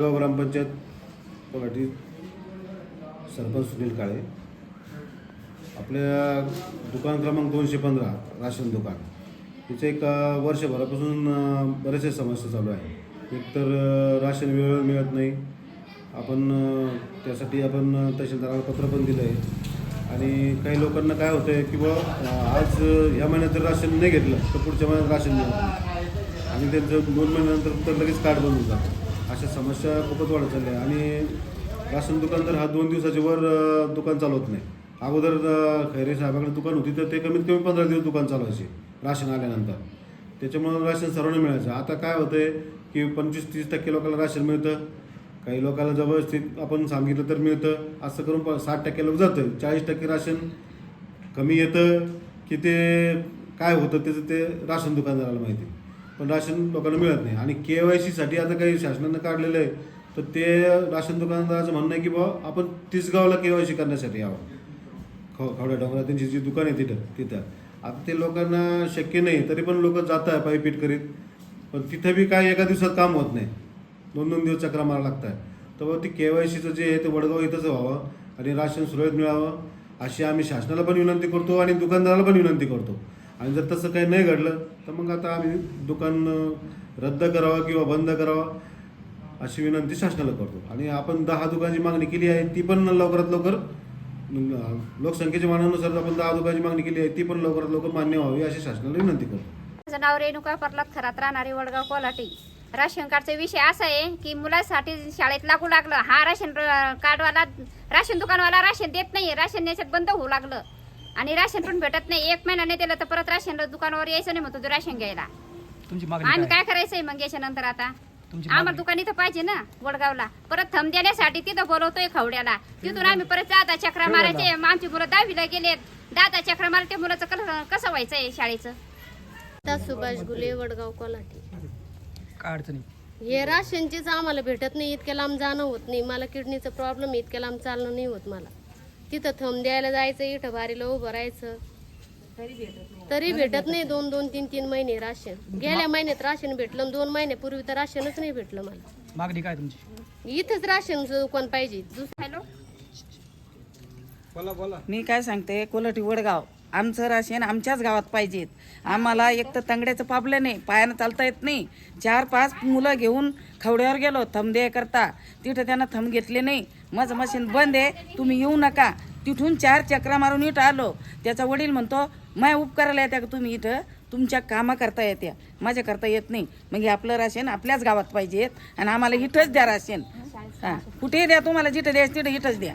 गाव ग्रामपंचायत पगाटी सरपंच सुनील काळे. आपल्या दुकान क्रमांक दोनशे पंधरा राशन दुकान. तिचं एक वर्षभरापासून बऱ्याचशा समस्या चालू आहे. एकतर राशन वेळेवर मिळत नाही. आपण त्यासाठी आपण तहसीलदाराला पत्र पण दिलं आहे आणि काही लोकांना काय होतं आहे की बुवा आज ह्या महिन्यात जर राशन नाही घेतलं तर पुढच्या महिन्यात राशन मिळत नाही. आणि त्यांचं दोन महिन्यानंतर तर लगेच कार्ड बनवून जातं. अशा समस्या खूपच वाढत चालल्या आणि राशन दुकान तर हा दोन दिवसाच्या वर दुकान चालवत नाही. अगोदर खैरे साहेबाकडे दुकान होती तर ते कमीत कमी पंधरा दिवस दुकान चालवायचे राशन आल्यानंतर. त्याच्यामुळं राशन सर्वांना मिळायचं. आता काय होतं आहे की पंचवीस तीस टक्के लोकांना राशन मिळतं. काही लोकांना जबरदस्ती आपण सांगितलं तर मिळतं. असं करून प- साठ टक्के लोक जातं चाळीस टक्के राशन कमी येतं. की ते काय होतं त्याचं ते राशन दुकानदाराला माहिती. पण राशन लोकांना मिळत नाही. आणि के वाय सीसाठी आता काही शासनानं काढलेलं आहे तर ते राशन दुकानदाराचं म्हणणं आहे की बा आपण तिसगावला के वाय सी करण्यासाठी यावं. ख खवड्या डोंगरात त्यांची जी दुकान आहे तिथं तिथं. आता ते लोकांना शक्य नाही तरी पण लोक जात आहे पायपीट करीत. पण तिथं बी काय एका दिवसात काम होत नाही. दोन दोन दिवस चक्रा मारा लागत आहे तर मग के वाय सीचं जे आहे ते वडगाव इथंच व्हावं आणि राशन सुरळीत मिळावं अशी आम्ही शासनाला पण विनंती करतो आणि दुकानदाराला पण विनंती करतो. आणि जर तसं काही नाही घडलं तर मग आता आम्ही दुकान रद्द करावं किंवा बंद करावं अशी विनंती शासनाला करतो. आणि आपण दहा दुकानाची मागणी केली आहे ती पण लवकरात लवकर लोकसंख्येच्या मानानुसार आपण दहा दुकानाची मागणी केली आहे ती पण लवकरात लवकर मान्य व्हावी अशी शासनाला विनंती करतो. माझं नाव रेणुका परलात खरात राहणारी वडगाव कोलाटी. राशन कार्डचा विषय असा आहे की मुलासाठी शाळेत लागू लागलं हा राशन कार्डवाला राशन दुकानवाला राशन देत नाही राशन याच्यात बंद होऊ लागलं. आणि राशन पण भेटत नाही. एक महिना नाही दिलं तर परत राशन दुकानावर यायचं नाही म्हणतो तो राशन घ्यायला. तुमची मागणी आम्ही काय? करायचंय मग याच्यानंतर आता? तुमची आम्हाला दुकान इथं पाहिजे ना वडगावला परत थंब देण्यासाठी तिथं बोलवतोय खवड्याला. तिथून आम्ही परत दादा चक्रा मारायचे. आमची मुलं दहावीला गेलेत. दादा चक्रा मारते त्या मुलाचं कस- कसं व्हायचंय शाळेचं? सुभाष गुले वडगाव काय अडचणी हे राशनचेच आम्हाला भेटत नाही. इतक्या लांब जाणं होत नाही. मला किडनीचा प्रॉब्लेम आहे. इतक्या लांब चालणं नाही होत मला. तिथं थंब द्यायला जायचं इथं बारीला उभं राहायचं. तरी भेटत नाही. दोन दोन तीन तीन महिने राशन. गेल्या महिन्यात राशन भेटलं दोन महिन्यापूर्वी तर राशनच नाही भेटलं मला. मागणी काय तुमची? इथंच राशनचं दुकान पाहिजे. दुसरं हॅलो? मी काय सांगते कोलटी वडगाव. आमचं राशन आमच्याच गावात पाहिजेत आम्हाला एक तर तंगड्याचं पापलं नाही पायानं चालता येत नाही. चार पाच मुलं घेऊन खवड्यावर गेलो थंब करता. तिथं त्यांना थंब घेतले नाही. माझं मशीन बंद आहे तुम्ही येऊ नका. तिथून चार चक्रा मारून इथं आलो. त्याचा वडील म्हणतो माय उपकाराला येत्या का तुम्ही इथं? तुमच्या कामा करता येत्या. माझ्या करता येत नाही. मग हे आपलं राशन आपल्याच गावात पाहिजेत आणि आम्हाला इथंच द्या राशन हां कुठेही द्या तुम्हाला जिथं द्यायचं तिथं इथंच द्या.